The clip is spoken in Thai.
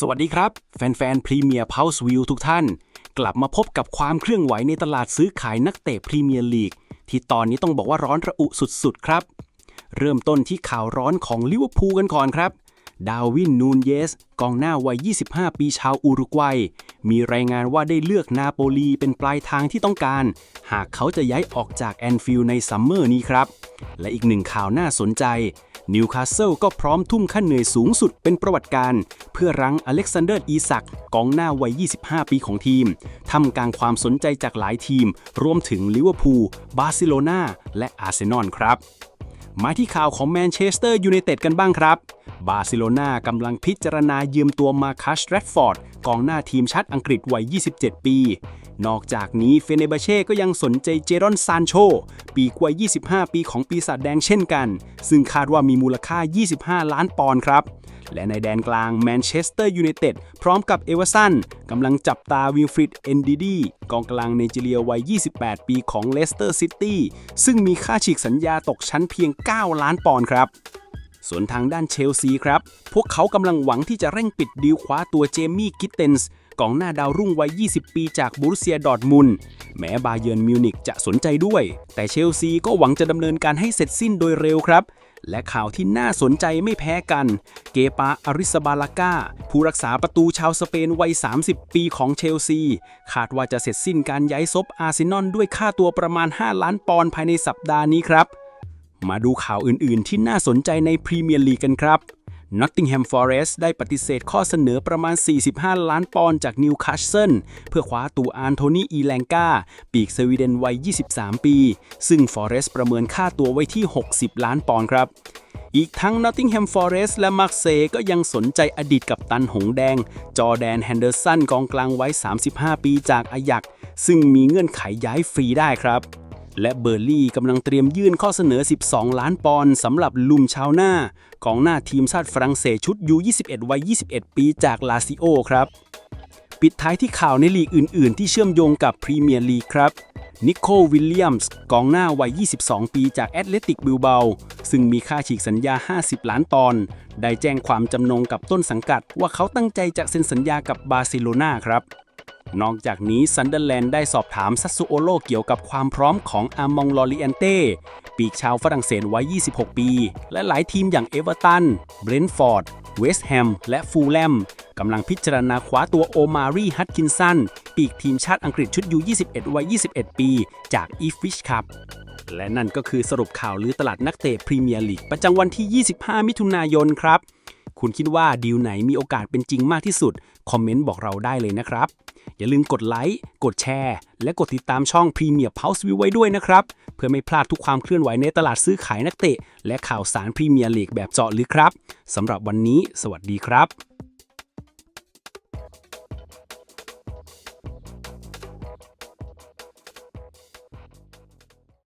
สวัสดีครับ แฟนๆพรีเมียร์เพาส์วิวทุกท่าน กลับมาพบกับความเคลื่อนไหวในตลาดซื้อขายนักเตะพรีเมียร์ลีก ที่ตอนนี้ต้องบอกว่าร้อนระอุสุดๆ ครับ เริ่มต้นที่ข่าวร้อนของลิเวอร์พูลกันก่อนครับ ดาวินนูนเยส กองหน้าวัย 25 ปีชาวอุรุกวัย มีรายงานว่าได้เลือกนาโปลีเป็นปลายทางที่ต้องการ หากเขาจะย้ายออกจากแอนฟิลด์ในซัมเมอร์นี้ครับ และอีกหนึ่งข่าวน่าสนใจ นิวคาสเซิลก็พร้อมทุ่มค่าเหนื่อยสูงสุดเป็นประวัติการ เพื่อรั้งอเล็กซานเดอร์อีสักกองหน้าวัย 25 ปีของทีมทำกลางความสนใจจากหลายทีม รวมถึงลิเวอร์พูลบาร์เซโลนาและอาร์เซนอลครับ มาที่ข่าวของแมนเชสเตอร์ยูไนเต็ดกันบ้างครับ บาร์เซโลนากำลังพิจารณายืมตัวมาคัสแรดฟอร์ดกองหน้าทีมชาติอังกฤษวัย 27 ปี นอกจากนี้เฟเนบาเช่ก็ยังสนใจเจรอนซานโช ปีกวัย 25 ปีของปีศาจแดงเช่นกัน ซึ่งคาดว่ามีมูลค่า 25 ล้านปอนด์ครับ และในแดนกลางแมนเชสเตอร์ยูไนเต็ดพร้อมกับเอเวอร์สันกำลังจับตาวิลฟริดเอนดิดีกองกลางไนจีเรียวัย 28 ปีของเลสเตอร์ซิตี้ซึ่งมีค่าฉีกสัญญาตกชั้นเพียง 9 ล้านปอนด์ครับส่วนทางด้านเชลซีครับ พวกเขากำลังหวังที่จะเร่งปิดดีลคว้าตัวเจมี่กิตเตนส์กองหน้าดาวรุ่งวัย 20 ปีจากบูรุเซียดอร์ทมุนแม้บาเยิร์นมิวนิกจะสนใจด้วย แต่เชลซีก็หวังจะดำเนินการให้เสร็จสิ้นโดยเร็วครับ และข่าวที่น่าสนใจไม่แพ้กัน เกปาอาริสบาลาก้าผู้รักษาประตูชาวสเปนวัย 30 ปีของเชลซี คาดว่าจะเสร็จสิ้นการย้ายซบอาร์เซนอลด้วยค่าตัวประมาณ 5 ล้านปอนด์ภายในสัปดาห์นี้ครับ มาดูข่าวอื่นๆ ที่น่าสนใจในพรีเมียร์ลีกกันครับ Nottingham Forest ได้ปฏิเสธข้อเสนอประมาณ 45 ล้านปอนด์จากนิวคาสเซิลเพื่อคว้าตัวอันโทนีอีแลงกาปีกสวีเดนวัย 23 ปี ซึ่ง Forest ประเมินค่าตัวไว้ที่ 60 ล้านปอนด์ครับอีกทั้ง Nottingham Forest และมาร์เซก็ยังสนใจอดีตกับตันหงแดง จอแดนแฮนเดอร์สันกองกลางไว้ 35 ปีจากอายัก ซึ่งมีเงื่อนไขย้ายฟรีได้ครับ และเบอร์ลี่กำลังเตรียมยื่นข้อเสนอ 12 ล้านปอนด์สำหรับลุมชาวหน้ากองหน้าทีมชาติฝรั่งเศสชุด U21 วัย 21 ปีจากลาซิโอครับ ปิดท้ายที่ข่าวในลีกอื่น ๆ ที่เชื่อมโยงกับพรีเมียร์ลีกครับนิโคลวิลเลียมส์กองหน้าวัย 22 ปีจากแอตเลติกบิลเบา ซึ่งมีค่าฉีกสัญญา 50 ล้านปอนด์ได้แจ้งความจำนงกับต้นสังกัดว่าเขาตั้งใจจะเซ็นสัญญากับบาร์เซโลนาครับ นอกจากนี้ซันเดอร์แลนด์ได้สอบถามซัสซูโอโลเกี่ยวกับความพร้อมของอามองลอริเอนเต้ปีกชาวฝรั่งเศสวัย 26 ปี และหลายทีมอย่างเอเวอร์ตัน เบรนท์ฟอร์ด เวสต์แฮม และฟูลแลมกำลังพิจารณาคว้าตัวโอมารีฮัตกินสัน ปีกทีมชาติอังกฤษชุดยู21วัย 21 ปี จากอีฟิชครับและนั่นก็คือสรุปข่าวลือตลาดนักเตะพรีเมียร์ลีกประจำวันที่ 25 มิถุนายนครับ คุณคิดว่าดีลไหนมีโอกาสเป็นจริงมากที่สุด คอมเมนต์บอกเราได้เลยนะครับ อย่าลืมกดไลค์ กดแชร์ และกดติดตามช่อง Premier Pulse View ไว้ด้วยนะครับ เพื่อไม่พลาดทุกความเคลื่อนไหวในตลาดซื้อขายนักเตะ และข่าวสารพรีเมียร์ลีกแบบเจาะลึกครับสำหรับวันนี้ สวัสดีครับ